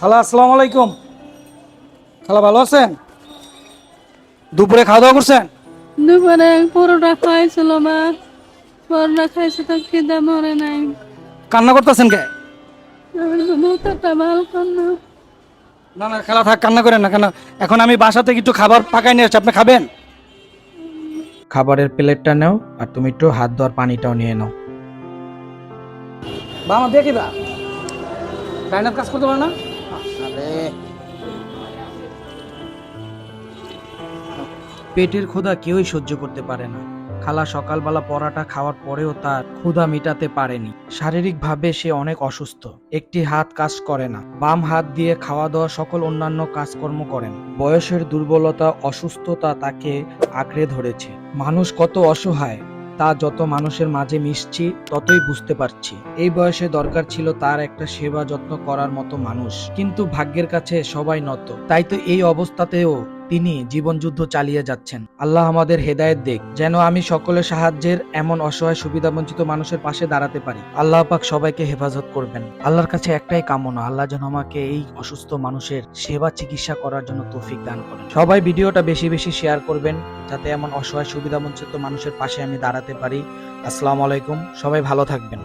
খালা আসসালামু আলাইকুম। খালা ভালো আছেন? দুপুরে খাওয়া দাওয়া করছেন? দুপুরে পরোটা খাইছিল মা। পরোটা খাইছে তো খিদে মরে নাই। কান্না করতেছেন কে? না। না না খালা থাক কান্না করেন না কেন? এখন আমি বাসা থেকে একটু খাবার পাকাই নিয়ে আসছি। আপনি খাবেন? খাবারের প্লেটটা নাও আর তুমি একটু হাত ধোয়ার পানিটাও নিয়ে নাও। বা আমার দেখি বা। কাজ করতে পারে না? পেটের ক্ষুধা কেউই সহ্য করতে পারে না। খালা সকালবেলা পরাটা খাওয়ার পরেও তার ক্ষুধা মিটাতে পারেনি। শারীরিকভাবে সে অনেক অসুস্থ। একটি হাত কাজ করে না। বাম হাত দিয়ে খাওয়া দাওয়া সকল অন্যান্য কাজকর্ম করেন। বয়সের দুর্বলতা, অসুস্থতা তাকে আঁকড়ে ধরেছে। মানুষ কত অসহায়। তা যত মানুষের মাঝে মিশছি, ততই বুঝতে পারছি। এই বয়সে দরকার ছিল তার একটা সেবা যত্ন করার মতো মানুষ। কিন্তু ভাগ্যের কাছে সবাই নত। তাই তো এই অবস্থাতেও তিনি জীবনযুদ্ধ চালিয়ে যাচ্ছেন। আল্লাহ আমাদের হেদায়ত দেখ, যেন আমি সকলের সাহায্যের এমন অসহায় সুবিধাবঞ্চিত মানুষের পাশে দাঁড়াতে পারি। আল্লাহ পাক সবাইকে হেফাজত করবেন। আল্লাহর কাছে একটাই কামনা, আল্লাহ যেন আমাকে এই অসুস্থ মানুষের সেবা চিকিৎসা করার জন্য তৌফিক দান করেন। সবাই ভিডিওটা বেশি বেশি শেয়ার করবেন, যাতে এমন অসহায় সুবিধাবঞ্চিত মানুষের পাশে আমি দাঁড়াতে পারি। আসসালামু আলাইকুম, সবাই ভালো থাকবেন।